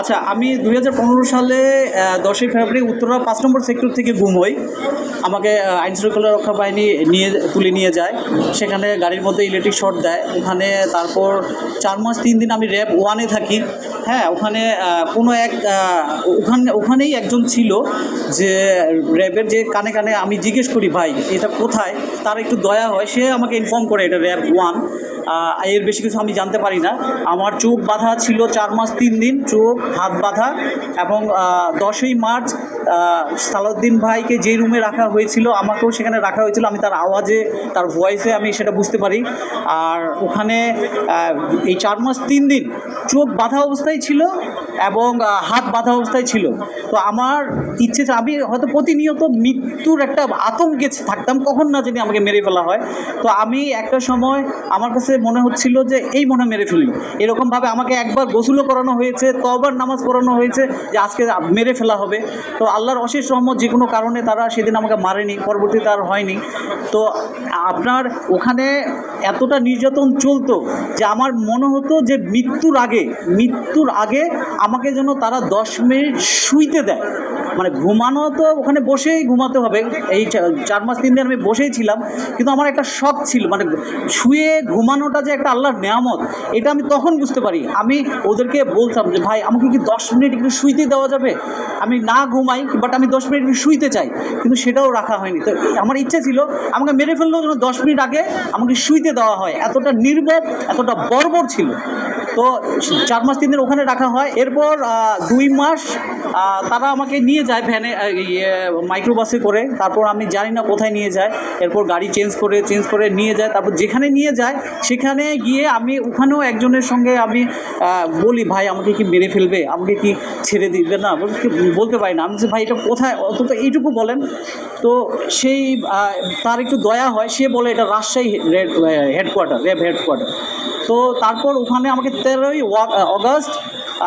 আচ্ছা আমি দুই হাজার পনেরো সালে দশই ফেব্রুয়ারি উত্তরা পাঁচ নম্বর সেক্টর থেকে গুম হই। আমাকে আইন শৃঙ্খলা রক্ষা বাহিনী নিয়ে, তুলে নিয়ে যায়। সেখানে গাড়ির মধ্যে ইলেকট্রিক শর্ট দেয়। ওখানে তারপর চার মাস, তিন দিন আমি র্যাব ওয়ানে থাকি। হ্যাঁ ওখানে কোনো এক ওখানে, ওখানেই একজন ছিল যে র্যাবের যে কানে কানে আমি জিজ্ঞেস করি, ভাই, এটা কোথায়? তার একটু দয়া হয়। সে আমাকে ইনফর্ম করে, এটা র্যাব ওয়ান এর বেশি কিছু আমি জানতে পারি না। আমার চোখ বাঁধা ছিল চার মাস, তিন দিন, চোখ, হাত বাঁধা এবং দশই মার্চ সালাউদ্দিন ভাইকে যে রুমে রাখা হয়েছিল, আমাকেও সেখানে রাখা হয়েছিল। আমি তার আওয়াজে, তার ভয়েসে আমি সেটা বুঝতে পারি। আর ওখানে এই চার মাস, তিন দিন চোখ বাঁধা অবস্থায় ছিল। এবং হাত বাঁধা অবস্থায় ছিল। তো আমার ইচ্ছে আমি হয়তো প্রতিনিয়ত মৃত্যুর একটা আতঙ্কে থাকতাম, কখন না যদি আমাকে মেরে ফেলা হয়। তো আমি একটা সময় আমার কাছে মনে হচ্ছিল যে, এই মনে মেরে ফেলল এরকমভাবে আমাকে একবার গোসলও করানো হয়েছে তবার নামাজ পড়ানো হয়েছে, যে আজকে মেরে ফেলা হবে। তো আল্লাহর অশেষ রহমত, যে কোনো কারণে তারা সেদিন আমাকে মারেনি, পরবর্তীতে আর হয়নি। তো আপনার ওখানে এতটা নির্যাতন চলতো যে আমার মনে হতো যে, মৃত্যুর আগে মৃত্যুর আগে আমাকে যেন তারা দশ মিনিট শুইতে দেয়। মানে ঘুমানো তো ওখানে বসেই ঘুমাতে হবে। এই চার মাস, তিন দিন আমি বসেই ছিলাম। কিন্তু আমার একটা শখ ছিল মানে শুয়ে ঘুমানোটা যে একটা আল্লাহর নেয়ামত, এটা আমি তখন বুঝতে পারি। আমি ওদেরকে বলতাম যে, ভাই, আমাকে কি দশ মিনিট একটু শুইতে দেওয়া যাবে? আমি না ঘুমাই বাট আমি দশ মিনিট একটু শুইতে চাই। কিন্তু সেটাও রাখা হয়নি। তো আমার ইচ্ছে ছিল, আমাকে মেরে ফেললেও যেন দশ মিনিট আগে আমাকে শুইতে দেওয়া হয়। এতটা নির্বোধ, এতটা বর্বর ছিল। তো চার মাস তিন দিন ওখানে রাখা হয়। এরপর দুই মাস তারা আমাকে নিয়ে যায় ভ্যানে ইয়ে মাইক্রোবাসে করে। তারপর আমি জানি না কোথায় নিয়ে যায়। এরপর গাড়ি চেঞ্জ করে চেঞ্জ করে নিয়ে যায়। তারপর যেখানে নিয়ে যায় সেখানে গিয়ে আমি ওখানেও একজনের সঙ্গে আমি বলি ভাই আমাকে কি মেরে ফেলবে? আমাকে কি ছেড়ে দিবে না? বলতে পারি না। আমি বলছি, ভাই এটা কোথায়? অন্তত এইটুকু বলেন। তো সেই তার একটু দয়া হয়। সে বলে এটা রাজশাহী হেডকোয়ার্টার র্যাব হেডকোয়ার্টার তো তারপর ওখানে আমাকে তেরোই অগস্ট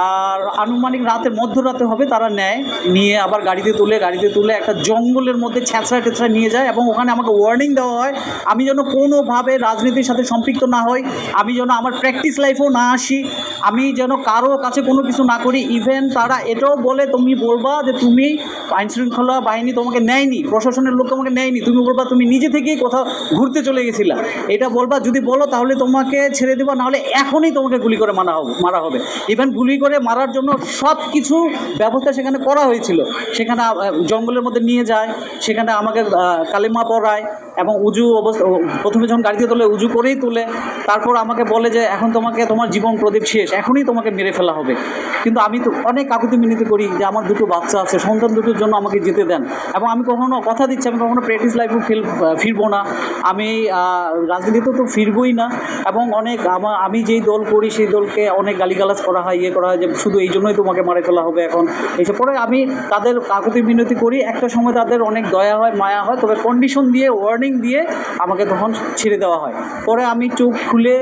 আর আনুমানিক রাতের মধ্যরাতে হবে তারা নেয়, নিয়ে আবার গাড়িতে তুলে গাড়িতে তুলে একটা জঙ্গলের মধ্যে ছ্যাঁচড়া টেঁচড়া নিয়ে যায় এবং ওখানে আমাকে ওয়ার্নিং দেওয়া হয়, আমি যেন কোনোভাবে রাজনীতির সাথে সম্পৃক্ত না হই, আমি যেন আমার প্র্যাকটিস লাইফেও না আসি, আমি যেন কারও কাছে কোনো কিছু না করি ইভেন তারা এটাও বলে, তুমি বলবা যে তুমি আইনশৃঙ্খলা বাহিনী তোমাকে নেয়নি, প্রশাসনের লোক তোমাকে নেয়নি, তুমি বলবা তুমি নিজে থেকেই কোথাও ঘুরতে চলে গেছিলা, এটা বলবা যদি বলো তাহলে তোমাকে ছেড়ে দেবো, নাহলে এখনই তোমাকে গুলি করে মারা হবে মারা হবে ইভেন গুলি করে মারার জন্য সব কিছু ব্যবস্থা সেখানে করা হয়েছিল। সেখানে জঙ্গলের মধ্যে নিয়ে যায়, সেখানে আমাকে কালিমা পড়ায় এবং উজু অবস্থা প্রথমে যখন গাড়িতে তোলে, উজু করেই তোলে, তারপর আমাকে বলে যে, এখন তোমাকে, তোমার জীবন প্রদীপ শেষ, এখনই তোমাকে মেরে ফেলা হবে। কিন্তু আমি তো অনেক কাকুতি মিনতি করি যে, আমার দুটো বাচ্চা আছে, সন্তান দুটোর জন্য আমাকে যেতে দেন। এবং আমি কখনো কথা দিচ্ছি, আমি কখনো প্র্যাকটিস লাইফও ফিল ফিরবো না। আমি রাজনীতিতে তো ফিরবই না। এবং অনেক আমি যেই দল করি, সেই দলকে অনেক গালিগালাজ করা হয় ইয়ে করা হয় যে শুধু এই জন্যই তোমাকে মারে ফেলা হবে এখন। এইসব পরে আমি তাদের কাকুতি মিনতি করি, একটা সময় তাদের অনেক দয়া হয়, মায়া হয়, তবে কন্ডিশন দিয়ে ওয়ার্নিং দিয়ে আমাকে তখন ছেড়ে দেওয়া হয়। পরে আমি চোখ খুলে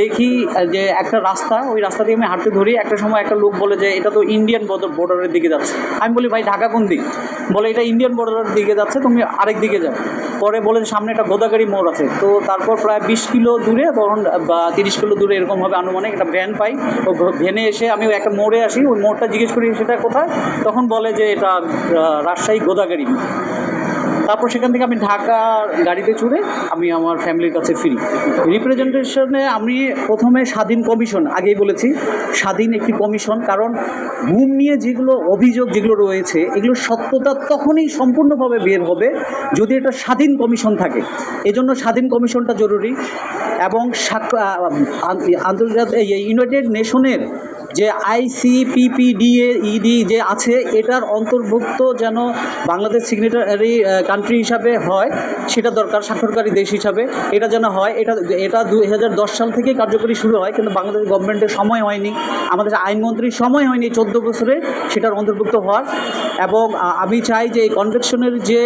দেখি যে একটা রাস্তা, ওই রাস্তা দিয়ে আমি হাঁটতে ধরি, একটা সময় একটা লোক বলে যে, এটা তো ইন্ডিয়ান বর্ডারের দিকে যাচ্ছে। আমি বলি, ভাই, ঢাকা কোন দিক? বলে, এটা ইন্ডিয়ান বর্ডারের দিকে যাচ্ছে, তুমি আরেক দিকে যাও। পরে বলে, সামনে একটা গোদাগাড়ি মোড় আছে। তো তারপর প্রায় বিশ কিলো দূরে তখন বা তিরিশ কিলো দূরে এরকমভাবে আনুমানিক একটা ভ্যান পাই। ও ভ্যানে এসে আমি একটা মোড়ে আসি, ওই মোড়টা জিজ্ঞেস করি সেটা কোথায়? তখন বলে যে এটা রাজশাহী গোদাগাড়ি তারপর সেখান থেকে আমি ঢাকা গাড়িতে চড়ে আমি আমার ফ্যামিলির কাছে ফিরি। রিপ্রেজেন্টেশনে আমি প্রথমে স্বাধীন কমিশন, আগেই বলেছি, স্বাধীন একটি কমিশন, কারণ ঘুম নিয়ে যেগুলো অভিযোগ যেগুলো রয়েছে, এগুলো সত্যতা তখনই সম্পূর্ণভাবে বের হবে যদি এটা স্বাধীন কমিশন থাকে। এজন্য স্বাধীন কমিশনটা জরুরি এবং আন্তর্জাতিক ইউনাইটেড নেশনের যে আইসিপিপিডিএ ইডি যে আছে, এটার অন্তর্ভুক্ত যেন বাংলাদেশ সিগনেটারি কান্ট্রি হিসাবে হয়, সেটা দরকার, স্বাক্ষরকারী দেশ হিসাবে। এটা যেন হয়, এটা এটা দুই হাজার দশ সাল থেকেই কার্যকরী শুরু হয়, কিন্তু বাংলাদেশ গভর্নমেন্টের সময় হয়নি, আমাদের আইনমন্ত্রীর সময় হয়নি চোদ্দ বছরে সেটার অন্তর্ভুক্ত হওয়ার। এবং আমি চাই যে এই কনভেকশনের যে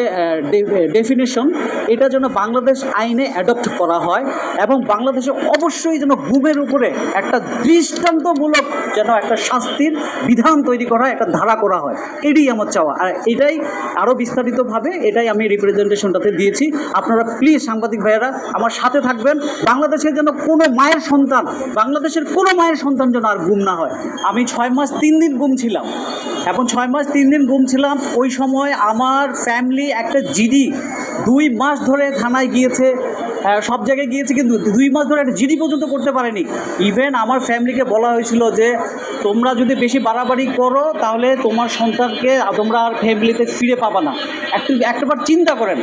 ডেফিনেশন এটা যেন বাংলাদেশ আইনে অ্যাডপ্ট করা হয়, এবং বাংলাদেশে অবশ্যই যেন গুমের উপরে একটা দৃষ্টান্তমূলক যেন একটা শাস্তির বিধান তৈরি করা একটা ধারা করা হয়। এটাই আমার চাওয়া। আর এটাই আরও বিস্তারিতভাবে এটাই আমি রিপ্রেজেন্টেশনটাতে দিয়েছি। আপনারা প্লিজ সাংবাদিক ভাইয়েরা আমার সাথে থাকবেন। বাংলাদেশের যেন কোনো মায়ের সন্তান, বাংলাদেশের কোনো মায়ের সন্তান যেন আর গুম না হয়। আমি ছয় মাস তিন দিন গুম ছিলাম। এখন ছয় মাস তিন দিন গুম ছিলাম। ওই সময় আমার ফ্যামিলি একটা জিডি দুই মাস ধরে থানায় গিয়েছে। সব জায়গায় গিয়েছে, কিন্তু দুই মাস ধরে একটা জিডি পর্যন্ত করতে পারেনি। ইভেন আমার ফ্যামিলিকে বলা হয়েছিল যে, তোমরা যদি বেশি বাড়াবাড়ি করো, তাহলে তোমার সন্তানকে তোমরা আর ফ্যামিলিতে ফিরে পাবা না। একটু একটাবার চিন্তা করেন।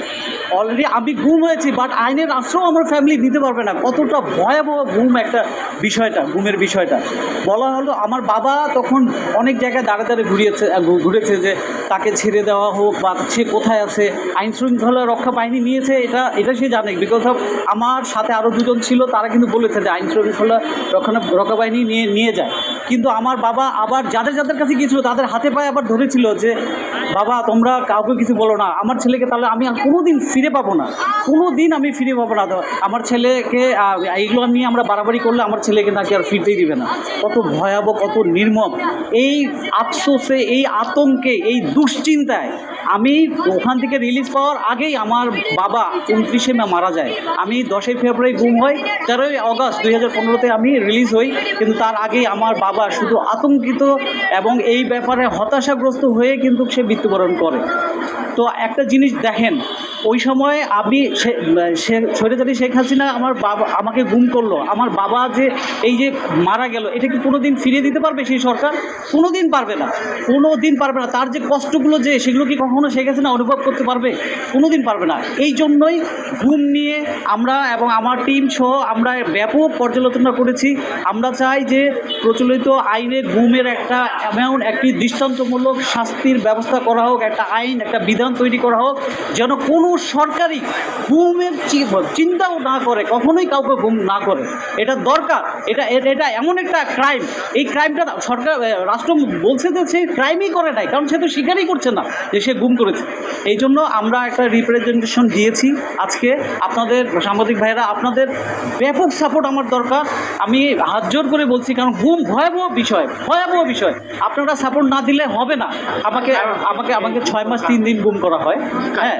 অলরেডি আমি গুম হয়েছি বাট আইনের আশ্রয় আমার ফ্যামিলি নিতে পারবে না। কতটা ভয়াবহ গুম একটা বিষয়টা গুমের বিষয়টা। বলা হলো আমার বাবা তখন অনেক জায়গায় দাঁড়ে দাঁড়ে ঘুরিয়েছে ঘুরেছে যে তাকে ছেড়ে দেওয়া হোক বা সে কোথায় আছে আইন শৃঙ্খলা রক্ষা বাহিনী নিয়েছে, এটা এটা সে জানে। বিকজ অফ আমার সাথে আরও দুজন ছিল, তারা কিন্তু বলেছে যে আইন শৃঙ্খলা রক্ষণা রক্ষা বাহিনী নিয়ে নিয়ে যায়। কিন্তু আমার বাবা আবার যাদের যাদের কাছে গিয়েছিল, তাদের হাতে পায়ে আবার ধরেছিল যে, বাবা, তোমরা কাউকে কিছু বলো না। আমার ছেলেকে তাহলে আমি কোনো দিন ফিরে পাবো না। কোনো দিন আমি ফিরে পাবো না। আমার ছেলেকে এইগুলো নিয়ে আমরা বাড়াবাড়ি করলে আমার ছেলেকে নাকি আর ফিরতেই দিবে না। কত ভয়াবহ, কত নির্মম। এই আফসোসে, এই আতঙ্কে, এই দুশ্চিন্তায় আমি ওখান থেকে রিলিজ পাওয়ার আগেই আমার বাবা উনত্রিশে মে মারা যায়। আমি দশই ফেব্রুয়ারি গুম হয়, তেরোই অগস্ট দুই হাজার পনেরোতে আমি রিলিজ হই, কিন্তু তার আগেই আমার বাবা শুধু আতঙ্কিত এবং এই ব্যাপারে হতাশাগ্রস্ত হয়ে কিন্তু সে মৃত্যুবরণ করে। তো একটা জিনিস দেখেন ওই সময় আমি সে- সে স্বৈরাচারী শেখ হাসিনা আমার বাবা, আমাকে গুম করল। আমার বাবা যে এই যে মারা গেল, এটা কি কোনো দিন ফিরিয়ে দিতে পারবে সেই সরকার? কোনো দিন পারবে না। কোনো দিন পারবে না। তার যে কষ্টগুলো যে, সেগুলো কি কখনো শেখ হাসিনা অনুভব করতে পারবে? কোনো দিন পারবে না। এই জন্যই ঘুম নিয়ে আমরা এবং আমার টিম সহ আমরা ব্যাপক পর্যালোচনা করেছি। আমরা চাই যে প্রচলিত আইনে গুমের একটা অ্যামাউন্ট একটি দৃষ্টান্তমূলক শাস্তির ব্যবস্থা করা হোক, একটা আইন, একটা বিধান তৈরি করা হোক, যেন কোনো সরকারি ঘুমের চিন্তাও না করে, কখনোই কাউকে গুম না করে। এটা দরকার, এটা এটা এমন একটা ক্রাইম এই ক্রাইমটা সরকার রাষ্ট্র বলছে যে সে ক্রাইমই করে নাই, কারণ সে তো স্বীকারই করছে না যে সে গুম করেছে। এই জন্য আমরা একটা রিপ্রেজেন্টেশন দিয়েছি আজকে। আপনাদের সাংবাদিক ভাইয়েরা, আপনাদের ব্যাপক সাপোর্ট আমার দরকার। আমি হাত জোর করে বলছি, কারণ গুম ভয়াবহ বিষয় ভয়াবহ বিষয়। আপনারা সাপোর্ট না দিলে হবে না। আমাকে আমাকে আমাকে ছয় মাস, তিন দিন গুম করা হয়। হ্যাঁ।